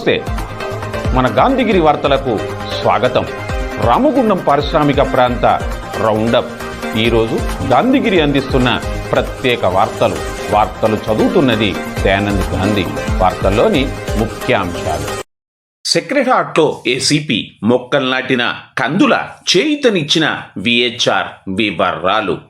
నమస్తే. మన గాంధీగిరి వార్తలకు స్వాగతం. రామగుండం పారిశ్రామిక ప్రాంత రౌండప్. ఈరోజు గాంధీగిరి అందిస్తున్న ప్రత్యేక వార్తలు. వార్తలు చదువుతున్నది దయానంద్ గాంధీ. వార్తల్లోని ముఖ్యాంశాలు. సెక్రటార్ట్లో ఏసీపీ మొక్కలు నాటిన కందుల చేయితనిచ్చిన విహెచ్ఆర్ వివరాలు.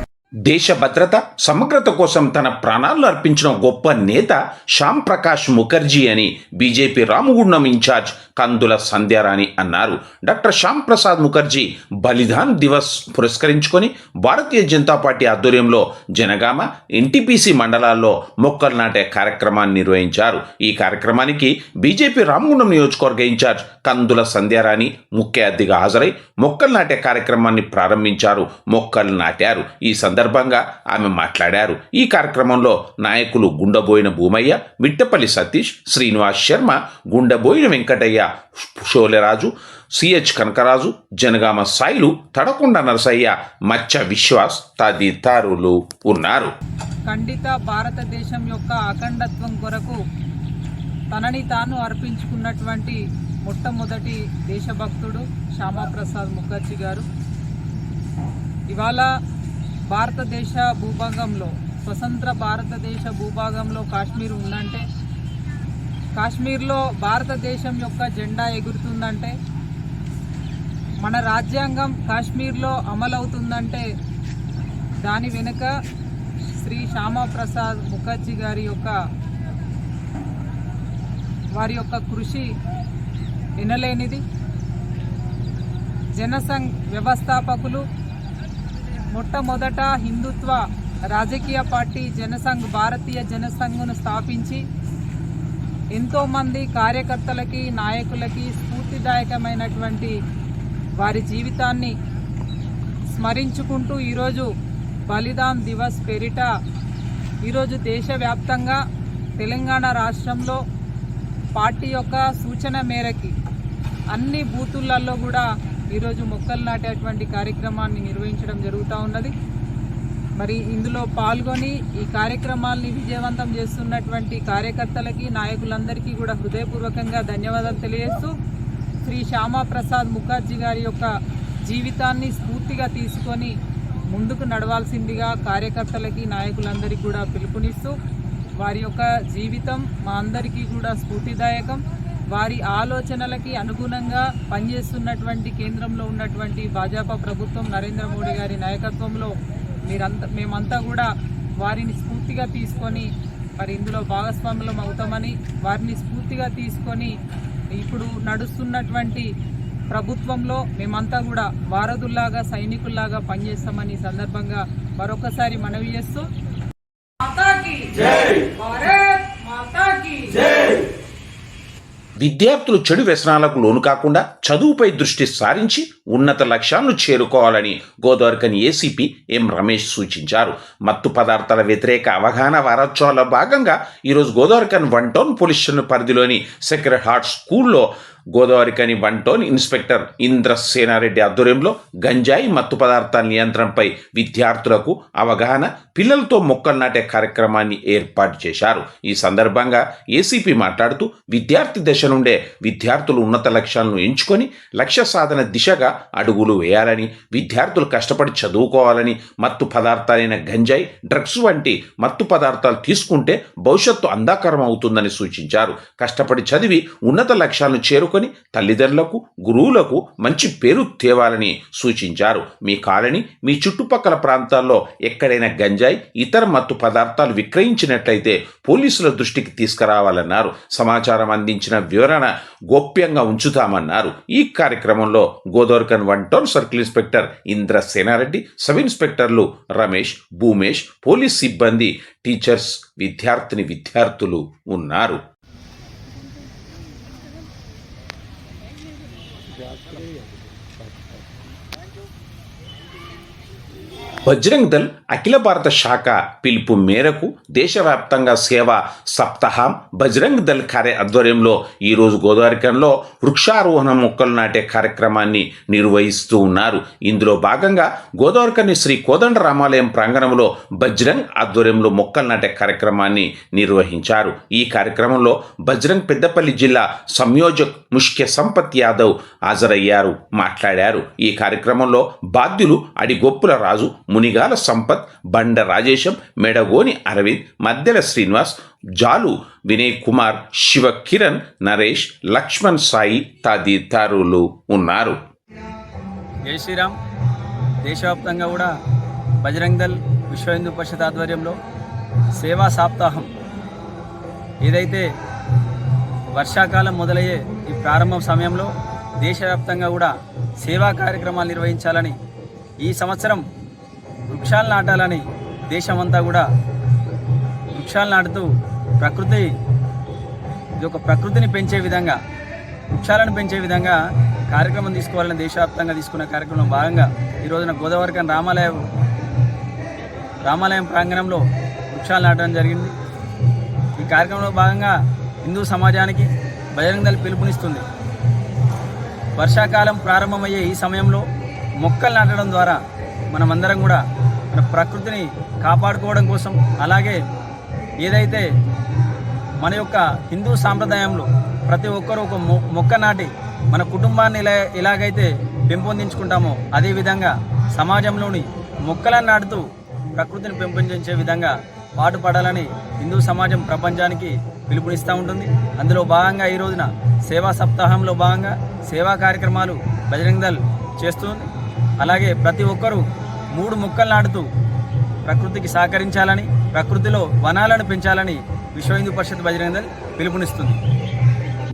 దేశ భద్రత సమగ్రత కోసం తన ప్రాణాలు అర్పించిన గొప్ప నేత శ్యామ్ ప్రకాష్ ముఖర్జీ అని బీజేపీ రామగుండం ఇన్ఛార్జ్ కందుల సంధ్యారాణి అన్నారు. డాక్టర్ శ్యామ్ ప్రసాద్ ముఖర్జీ బలిదాన్ దివస్ పురస్కరించుకొని భారతీయ జనతా పార్టీ ఆధ్వర్యంలో జనగామ ఎన్టీపీసీ మండలాల్లో మొక్కలు నాటే కార్యక్రమాన్ని నిర్వహించారు. ఈ కార్యక్రమానికి బీజేపీ రామగుండం నియోజకవర్గ ఇన్ఛార్జ్ కందుల సంధ్యారాణి ముఖ్య అతిథిగా హాజరై మొక్కలు నాటే కార్యక్రమాన్ని ప్రారంభించారు. మొక్కలు నాటారు. ఈ సందర్భంగా సందర్భంగా ఆమె మాట్లాడారు. ఈ కార్యక్రమంలో నాయకులు గుండబోయిన భూమయ్య విట్టపల్లి సతీష్ శ్రీనివాస్ శర్మ గుండబోయిన వెంకటయ్య షోలెరాజు సిహెచ్ కనకరాజు జనగామ సాయిలు తడకొండ నరసయ్య మచ్చ విశ్వాస్ తదితరులు ఉన్నారు. ఖండిత భారతదేశం యొక్క అఖండత్వం కొరకు తనని తాను అర్పించుకున్నటువంటి మొట్టమొదటి దేశభక్తుడు శ్యామాప్రసాద్ ముఖర్జీ గారు. ఇవాళ భారతదేశ భూభాగంలో స్వతంత్ర భారతదేశ భూభాగంలో కాశ్మీర్ ఉందంటే కాశ్మీర్లో భారతదేశం యొక్క జెండా ఎగురుతుందంటే మన రాజ్యాంగం కాశ్మీర్లో అమలవుతుందంటే దాని వెనుక శ్రీ శ్యామప్రసాద్ ముఖర్జీ గారి యొక్క వారి యొక్క కృషి వినలేనిది. జనసంఘ్ వ్యవస్థాపకులు మొట్టమొదట హిందుత్వ రాజకీయ పార్టీ జనసంఘ్ భారతీయ జనసంఘ్ను స్థాపించి ఎంతోమంది కార్యకర్తలకి నాయకులకి స్ఫూర్తిదాయకమైనటువంటి వారి జీవితాన్ని స్మరించుకుంటూ ఈరోజు బలిదాన్ దివస్ పేరిట ఈరోజు దేశవ్యాప్తంగా తెలంగాణ రాష్ట్రంలో పార్టీ యొక్క సూచన మేరకి అన్ని బూతులలో కూడా ఈరోజు మొక్కలు నాటేటువంటి కార్యక్రమాన్ని నిర్వహించడం జరుగుతూ ఉన్నది. మరి ఇందులో పాల్గొని ఈ కార్యక్రమాల్ని విజయవంతం చేస్తున్నటువంటి కార్యకర్తలకి నాయకులందరికీ కూడా హృదయపూర్వకంగా ధన్యవాదాలు తెలియజేస్తూ శ్రీ శ్యామాప్రసాద్ ముఖర్జీ గారి యొక్క జీవితాన్ని స్ఫూర్తిగా తీసుకొని ముందుకు నడవాల్సిందిగా కార్యకర్తలకి నాయకులందరికీ కూడా పిలుపునిస్తూ వారి యొక్క జీవితం మా అందరికీ కూడా స్ఫూర్తిదాయకం. వారి ఆలోచనలకి అనుగుణంగా పనిచేస్తున్నటువంటి కేంద్రంలో ఉన్నటువంటి భాజపా ప్రభుత్వం నరేంద్ర మోడీ గారి నాయకత్వంలో మీరంతా మేమంతా కూడా వారిని స్ఫూర్తిగా తీసుకొని మరి ఇందులో భాగస్వాములం అవుతామని వారిని స్ఫూర్తిగా తీసుకొని ఇప్పుడు నడుస్తున్నటువంటి ప్రభుత్వంలో మేమంతా కూడా వారధుల్లాగా సైనికుల్లాగా పనిచేస్తామని సందర్భంగా మరొకసారి మనవి చేస్తూ మాతాకి! భారత్ మాతాకి! విద్యార్థులు చెడు వ్యసనాలకు లోను కాకుండా చదువుపై దృష్టి సారించి ఉన్నత లక్ష్యాలను చేరుకోవాలని గోదావరికని ఏసీపీ ఎం రమేష్ సూచించారు. మత్తు పదార్థాల వ్యతిరేక అవగాహన వారోత్సవాల్లో భాగంగా ఈరోజు Godavarikhani one town police station పరిధిలోని సెక్రెట్ హార్ట్ స్కూల్లో Godavarikhani one town inspector Indra Senareddy ఆధ్వర్యంలో గంజాయి మత్తు పదార్థాల నియంత్రణపై విద్యార్థులకు అవగాహన పిల్లలతో మొక్కలు నాటే కార్యక్రమాన్ని ఏర్పాటు చేశారు. ఈ సందర్భంగా ఏసీపీ మాట్లాడుతూ విద్యార్థి దశ నుండే విద్యార్థులు ఉన్నత లక్ష్యాలను ఎంచుకొని లక్ష్య సాధన దిశగా అడుగులు వేయాలని విద్యార్థులు కష్టపడి చదువుకోవాలని మత్తు పదార్థాలైన గంజాయి డ్రగ్స్ వంటి మత్తు పదార్థాలు తీసుకుంటే భవిష్యత్తు అంధాకరం అవుతుందని సూచించారు. కష్టపడి చదివి ఉన్నత లక్ష్యాలను చేరు చేరుకొని తల్లిదండ్రులకు గురువులకు మంచి పేరు తేవాలని సూచించారు. మీ కాలనీ మీ చుట్టుపక్కల ప్రాంతాల్లో ఎక్కడైనా గంజాయి ఇతర మత్తు పదార్థాలు విక్రయించినట్లయితే పోలీసుల దృష్టికి తీసుకురావాలన్నారు. సమాచారం అందించిన వివరణ గోప్యంగా ఉంచుతామన్నారు. ఈ కార్యక్రమంలో Godavarikhani one town circle inspector Indra Senareddy sub ఇన్స్పెక్టర్లు Ramesh Bhumesh police సిబ్బంది టీచర్స్ విద్యార్థిని విద్యార్థులు ఉన్నారు. Hallelujah. బజరంగ్ దళ్ అఖిల భారత శాఖ పిలుపు మేరకు దేశవ్యాప్తంగా సేవ సప్తాహం బజరంగ్ దళ్ కార్య ఆధ్వర్యంలో ఈరోజు గోదావరికంలో వృక్షారోహణ మొక్కలు నాటే కార్యక్రమాన్ని నిర్వహిస్తూ ఉన్నారు. ఇందులో భాగంగా గోదావరికని శ్రీ కోదండ రామాలయం ప్రాంగణంలో బజరంగ్ ఆధ్వర్యంలో మొక్కలు నాటే కార్యక్రమాన్ని నిర్వహించారు. ఈ కార్యక్రమంలో బజరంగ్ పెద్దపల్లి జిల్లా సంయోజక్ ముఖ్య సంపత్ యాదవ్ హాజరయ్యారు మాట్లాడారు. ఈ కార్యక్రమంలో బాధ్యులు అడిగొప్పుల రాజు మునిగాల సంపత్ బండ రాజేశం మెడగోని అరవింద్ మద్దెల శ్రీనివాస్ జాలు వినయ్ కుమార్ శివ కిరణ్ నరేష్ లక్ష్మణ్ సాయి తదితరులు ఉన్నారు. జై శ్రీరామ్. దేశవ్యాప్తంగా కూడా బజరంగల్ విశ్వ హిందూ పరిషత్ ఆధ్వర్యంలో సేవా సప్తాహం ఏదైతే వర్షాకాలం మొదలయ్యే ఈ ప్రారంభ సమయంలో దేశవ్యాప్తంగా కూడా సేవా కార్యక్రమాలు నిర్వహించాలని ఈ సంవత్సరం వృక్షాలు నాటాలని దేశమంతా కూడా వృక్షాలు నాటుతూ ప్రకృతి ఇది ఒక ప్రకృతిని పెంచే విధంగా వృక్షాలను పెంచే విధంగా కార్యక్రమం తీసుకోవాలని దేశవ్యాప్తంగా తీసుకున్న కార్యక్రమం భాగంగా ఈ రోజున గోదావరికన్ రామాలయం రామాలయం ప్రాంగణంలో వృక్షాలు నాటడం జరిగింది. ఈ కార్యక్రమంలో భాగంగా హిందూ సమాజానికి బజరంగ పిలుపునిస్తుంది. వర్షాకాలం ప్రారంభమయ్యే ఈ సమయంలో మొక్కలు నాటడం ద్వారా మనమందరం కూడా మన ప్రకృతిని కాపాడుకోవడం కోసం అలాగే ఏదైతే మన యొక్క హిందూ సాంప్రదాయంలో ప్రతి ఒక్కరూ ఒక మొ- మొక్క నాటి మన కుటుంబాన్ని ఇలా ఎలాగైతే పెంపొందించుకుంటామో అదేవిధంగా సమాజంలోని మొక్కలను నాటుతూ ప్రకృతిని పెంపొందించే విధంగా పాటుపడాలని హిందూ సమాజం ప్రపంచానికి పిలుపునిస్తూ ఉంటుంది. అందులో భాగంగా ఈ రోజున సేవా సప్తాహంలో భాగంగా సేవా కార్యక్రమాలు బజరంగ్ దళ్ చేస్తుంది. అలాగే ప్రతి ఒక్కరూ మూడు ముక్కలు నాటుతూ ప్రకృతికి సహకరించాలని ప్రకృతిలో వనాలను పెంచాలని విశ్వ హిందూ పరిషత్ బజరంగ దళ్ పిలుపునిస్తుంది.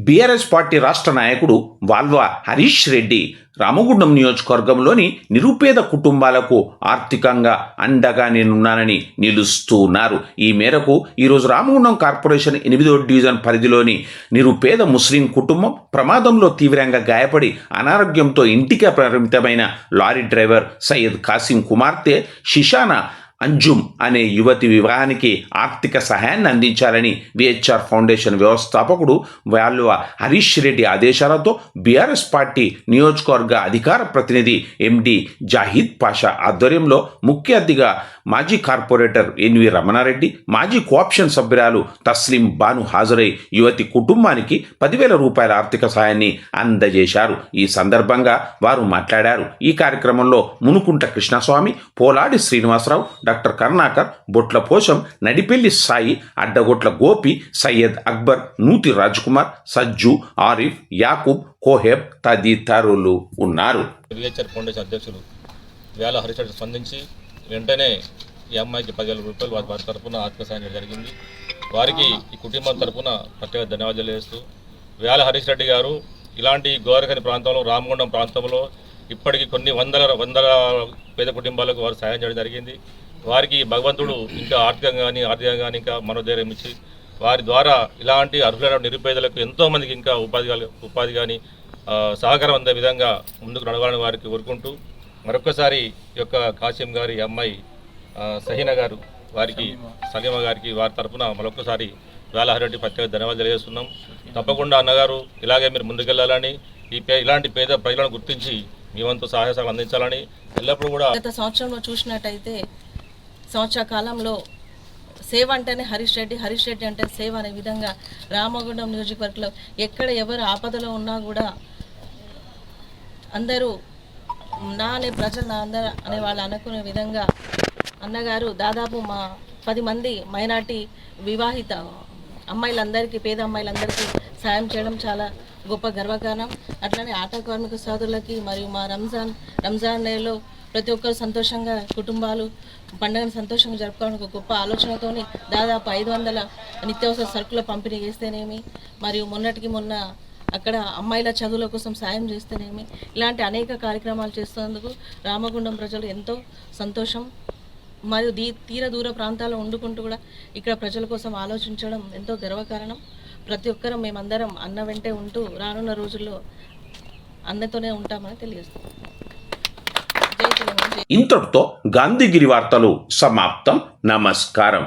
బీఆర్ఎస్ పార్టీ రాష్ట్ర నాయకుడు వాల్వా హరీష్ రెడ్డి రామగుండం నియోజకవర్గంలోని నిరుపేద కుటుంబాలకు ఆర్థికంగా అండగా నేనున్నానని నిలుస్తూ ఉన్నారు ఈ మేరకు ఈరోజు రామగుండం కార్పొరేషన్ ఎనిమిదో డివిజన్ పరిధిలోని నిరుపేద ముస్లిం కుటుంబం ప్రమాదంలో తీవ్రంగా గాయపడి అనారోగ్యంతో ఇంటికే పరిమితమైన లారీ డ్రైవర్ సయ్యద్ కాసిం కుమార్తె షిషానా అంజుమ్ అనే యువతి వివాహానికి ఆర్థిక సహాయాన్ని అందించాలని విహెచ్ఆర్ ఫౌండేషన్ వ్యవస్థాపకుడు వాల్వ హరీష్ రెడ్డి ఆదేశాలతో బీఆర్ఎస్ పార్టీ నియోజకవర్గ అధికార ప్రతినిధి ఎండి జాహిద్ పాషా ఆధ్వర్యంలో ముఖ్య అతిథిగా మాజీ కార్పొరేటర్ ఎన్వి రమణారెడ్డి మాజీ కోఆప్షన్ సభ్యురాలు తస్లీం బాను హాజరై యువతి కుటుంబానికి పదివేల రూపాయల ఆర్థిక సహాయాన్ని అందజేశారు. ఈ సందర్భంగా వారు మాట్లాడారు. ఈ కార్యక్రమంలో మునుకుంట కృష్ణస్వామి పోలాడి శ్రీనివాసరావు డాక్టర్ కరుణాకర్ బొట్ల పోషం నడిపెల్లి సాయి అడ్డగొట్ల గోపి సయ్యద్ అక్బర్ నూతి రాజ్కుమార్ సజ్జు ఆరిఫ్ యాకూబ్ కోహెబ్ తదితరులు ఉన్నారు. విహెచ్ఆర్ ఫౌండేషన్ అధ్యక్షులు వేల హరిచంద్ర స్పందించి వెంటనే ఈ అమ్మాయికి పదివేల రూపాయలు వారి వారి తరఫున ఆర్థిక సాయం జరిగింది. వారికి ఈ కుటుంబం తరఫున ప్రత్యేక ధన్యవాదాలు చేస్తూ వేల హరీష్ రెడ్డి గారు ఇలాంటి గోరకని ప్రాంతంలో రామగుండం ప్రాంతంలో ఇప్పటికి కొన్ని వందల వందల పేద కుటుంబాలకు వారు సాయం చేయడం జరిగింది. వారికి భగవంతుడు ఇంకా ఆర్థికంగా కానీ ఆర్థికంగా కానీ ఇంకా మనోధైర్యం ఇచ్చి వారి ద్వారా ఇలాంటి అర్హులైన నిరుపేదలకు ఎంతోమందికి ఇంకా ఉపాధి ఉపాధి కానీ సహకారం అందే విధంగా ముందుకు నడవాలని వారికి కోరుకుంటూ మరొకసారి యొక్క కాసిం గారి అమ్మాయి సహీన గారు వారికి సలీమ గారికి వారి తరఫున మరొకసారి వేలహరెడ్డి ప్రత్యేక ధన్యవాదాలు తెలియజేస్తున్నాం. తప్పకుండా అన్నగారు ఇలాగే మీరు ముందుకెళ్ళాలని ఈ పే ఇలాంటి పేద ప్రజలను గుర్తించి మీ వంతు సహాయ అందించాలని ఎల్లప్పుడూ కూడా గత సంవత్సరంలో చూసినట్టయితే సంవత్సర కాలంలో సేవ అంటేనే హరీష్ రెడ్డి హరీష్ రెడ్డి అంటే సేవ అనే విధంగా రామగుండం నియోజకవర్గంలో ఎక్కడ ఎవరు ఆపదలో ఉన్నా కూడా అందరూ నా అనే ప్రజలు నా అందరు అనే వాళ్ళు అనుకునే విధంగా అన్నగారు దాదాపు మా పది మంది మైనార్టీ వివాహిత అమ్మాయిలందరికీ పేద అమ్మాయిలందరికీ సాయం చేయడం చాలా గొప్ప గర్వకారణం. అట్లానే ఆటో కార్మిక సోదరులకి మరియు మా రంజాన్ రంజాన్ నెలలో ప్రతి ఒక్కరు సంతోషంగా కుటుంబాలు పండుగను సంతోషంగా జరుపుకోవడానికి ఒక గొప్ప ఆలోచనతోని దాదాపు ఐదు వందల నిత్యావసర సరుకుల పంపిణీ చేస్తేనేమి మరియు మొన్నటికి మొన్న అక్కడ అమ్మాయిల చదువుల కోసం సాయం చేస్తేనేమి ఇలాంటి అనేక కార్యక్రమాలు చేస్తున్నందుకు రామగుండం ప్రజలు ఎంతో సంతోషం మరియు దీ తీర దూర ప్రాంతాల్లో వండుకుంటూ కూడా ఇక్కడ ప్రజల కోసం ఆలోచించడం ఎంతో గర్వకారణం. ప్రతి ఒక్కరం మేమందరం అన్న వెంటే ఉంటూ రానున్న రోజుల్లో అన్నతోనే ఉంటామని తెలియజేస్తాం ఇంతటితో గాంధీగిరి వార్తలు సమాప్తం. నమస్కారం.